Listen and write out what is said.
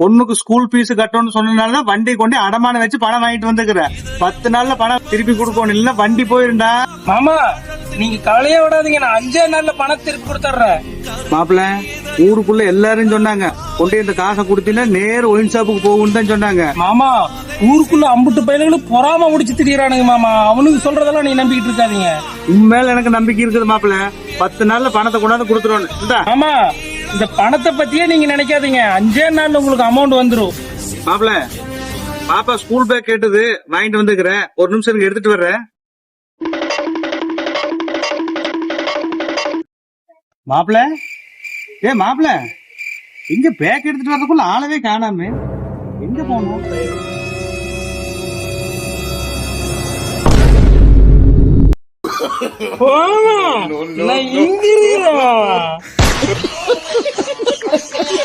பொண்ணுக்கு school fees கட்டணும்னு சொன்னனால வண்டி கொண்டு அடமானம் வச்சு பணம் வாங்கிட்டு வந்துக்கிறேன் பத்து நாள்ல பணம் திருப்பி கொடுக்கணும் இல்ல வண்டி போயிருண்டா மாமா நீங்க கவலையே விடாதீங்க. நான் அஞ்சே நாள்ல பணத்தை திருப்பி கொடுத்துட்றேன். மாப்பிள்ள ஊருக்குள்ள எல்லாரும் சொன்னாங்க. கொண்டு இந்த காசை கொடுத்தீங்கன்னா நேர் ஒயின் ஷாப்புக்கு போகும்னு தான் சொன்னாங்க. மாமா ஊருக்குள்ள அம்புட்டு பயில்களும் பொறாம முடிச்சு திரியறானுங்க மாமா. அவனுக்கு சொல்றதெல்லாம் நீ நம்பிக்கிட்டு இருக்காதீங்க. உண்மையில எனக்கு நம்பிக்கை இருக்குது மாப்பிள்ள. பத்து நாள்ல பணத்தை கொண்டாந்து கொடுத்துருவோம் இந்தா. மாமா இந்த பணத்தை பத்தியே நீங்க நினைக்காதீங்க. அஞ்சே நாள்ல உங்களுக்கு அமௌண்ட் வந்துரும். மாப்பிள்ள பாப்பா ஸ்கூல் பேக் கேட்டது வாங்கிட்டு வந்துக்கிறேன். ஒரு நிமிஷம் எனக்கு எடுத்துட்டு வர்றேன். மாப்பிள்ள ஏ மாப்பிள்ள எங்க பேக் எடுத்துட்டு வரதுக்குள்ள ஆளவே காணாம. எங்க போகணும்? மாமா நான் இங்க இருக்கிறேன் மாமா